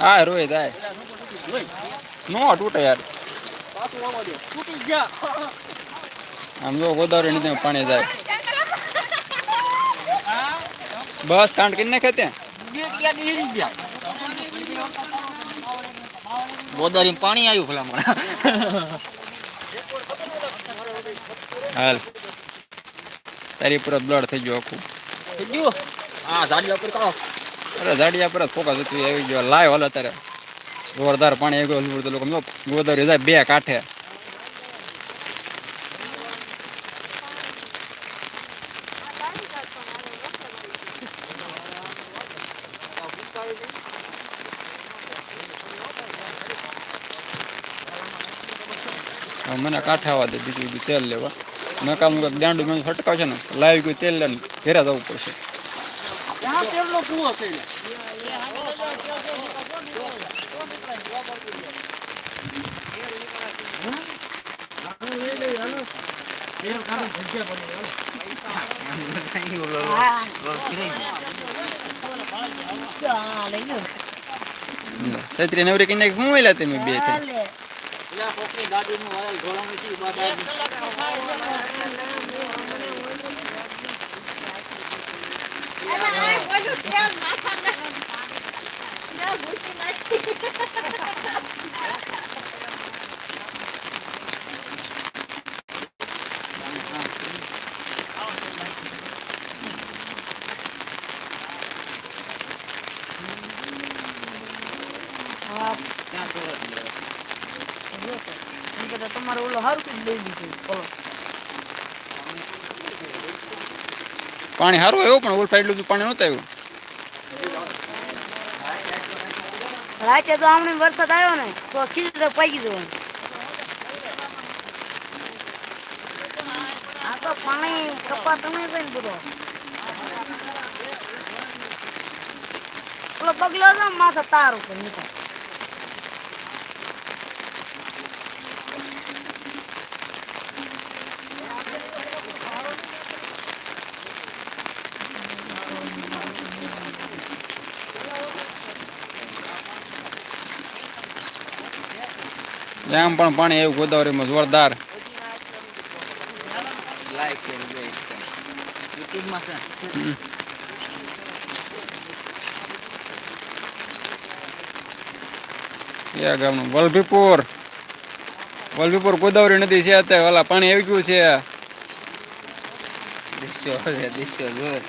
હા રોય જાય. નો તૂટે યાર. આમ જો ગોદાવરી નદી પાણી જાય. બસ કાંડ કરી નાખે ત્યાં? ગોદારી પાણી આવ્યું ભલામણ. હાલ. તારી પૂરો બ્લડ થઈ ગયો આખું. થઈ ગયું? હા ઝાડી ઉપર કાઢો અરે ઝાડિયા પર જ ફોકસ આવી ગયો. લાઈવ હાલ અત્યારે. જોરદાર પાણી આવી ગયું તો લોકો ગોદાવરી જાય બે કાંઠે. મને કાંઠે આવવા દે, બીજું બીજું તેલ લેવા. નકામું કંઈક દાંડું મેં ફટકાવ છે ને, લાવી ગયું તેલ લઈને ઘેરા જવું પડશે. ત્યાં તેલનો કૂવો છે છત્રી નવરી કઈ હું વેલા તમે બે થઈ તમારે ઓલો સારું કઈ લઈ લીધું બોલો પાણી સારું આવ્યું, પણ ઓલ એટલું પાણી નહોતું આવ્યું. રાતે તો આમણે વરસાદ આવ્યો ને, તો ખીચડો પાકી જવાનું આ તો પાણી કપા તમે છે બધો. પેલો પગલો માથે તાર ઉપર નીકળ. આમ પણ પાણી એવું ગોદાવરીમાં જોરદાર. એ ગામનું વલભીપુર. વલભીપુર ગોદાવરી નદી છે અત્યારે. ઓલા પાણી આવી ગયું છે. દિશ્યો છે દિશ્યો જોર.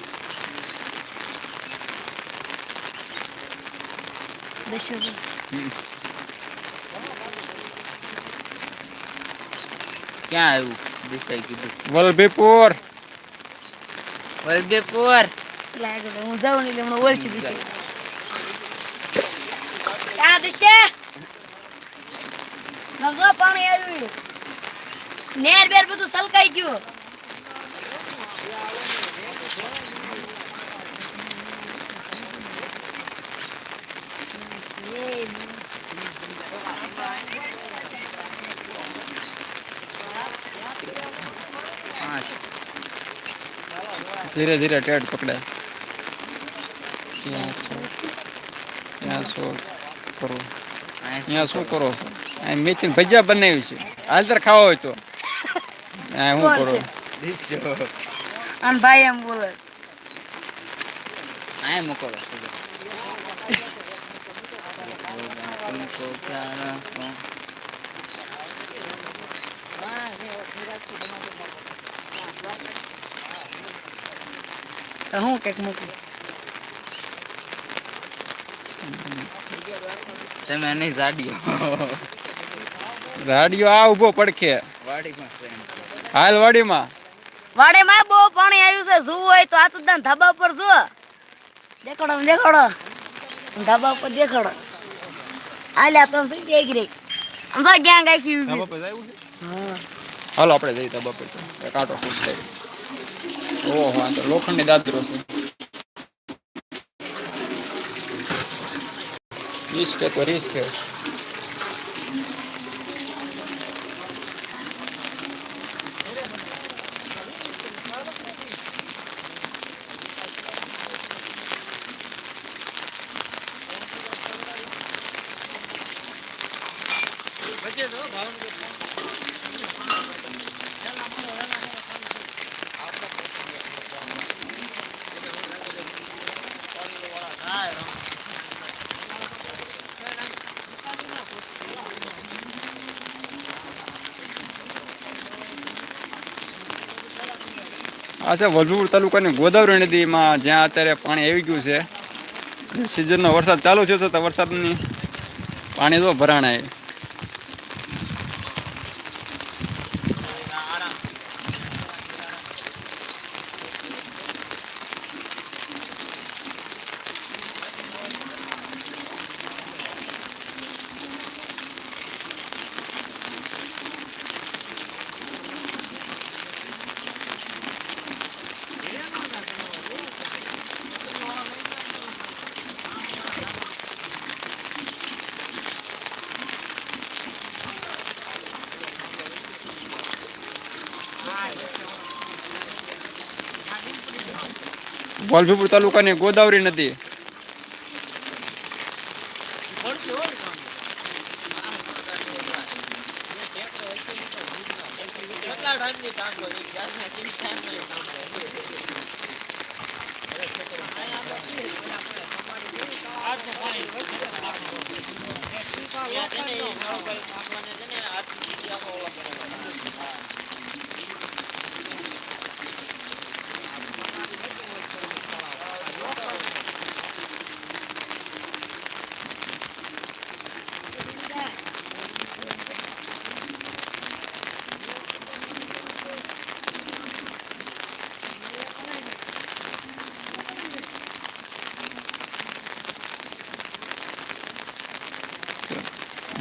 ક્યાં આવ્યું? દેસાઈ કીધું. વલભીપુર. વલભીપુર. લાગે હું જાઉં ને એટલે હમણાં ઓળખી દીધું ક્યાં દિશે ગંગા પાણી આવ્યું. નેર બેર બધું સલકાઈ ગયું. પાંચ ધીરે ધીરે ટેડ પકડે. ત્યાં ત્યાં શું કરો? અહીંયા શું કરો? અહીં મેથી ભજીયા બનાવ્યું છે. હાલતર ખાવા હોય તો. હા હું કરો? આમ ભાઈ એમ બોલે મોકલો Thank. તો હું કંઈક મૂકું. તમે નહીં જાડિયો રાડિયો આ ઊભો પડખે. વાડીમાં હાલ વાડીમાં. વાડીમાં બહુ પાણી આવ્યું છે. શું હોય તો હાથ દાન ધાબા પર જો દેખાડો દેખાડો. ધાબા પર દેખાડો. આલ્યા તો શું કે ગઈ આમ તો ક્યાં ગાખી ધાબા ઊભી પર આવ્યું છે? છે હા હાલો આપણે જઈએ ધાબા પર. કાંટો ફૂટ થાય ઓહો આ તો લોખંડની દાદરો છે. રિસ્ક હે તો રિસ્ક હે. આ છે વલભીપુર તાલુકાની ગોદાવરી નદીમાં જ્યાં અત્યારે પાણી આવી ગયું છે. સિઝનનો વરસાદ ચાલુ થયો છે તો વરસાદની પાણી તો ભરાણાય. વલભીપુર તાલુકાની ગોદાવરી નદી.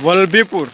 વલભીપુર.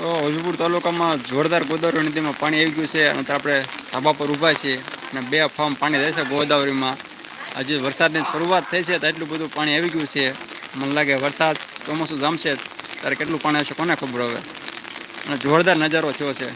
તો વલભીપુર તાલુકામાં જોરદાર ગોદાવરી નદીમાં પાણી આવી ગયું છે અને આપણે ધાબા પર ઊભા છીએ અને બે ફાર્મ પાણી રહેશે ગોદાવરીમાં. હજી વરસાદની શરૂઆત થઈ છે તો એટલું બધું પાણી આવી ગયું છે. મને લાગે વરસાદ ચોમાસું જામશે, ત્યારે કેટલું પાણી આવશે કોને ખબર હવે? અને જોરદાર નજારો થયો છે.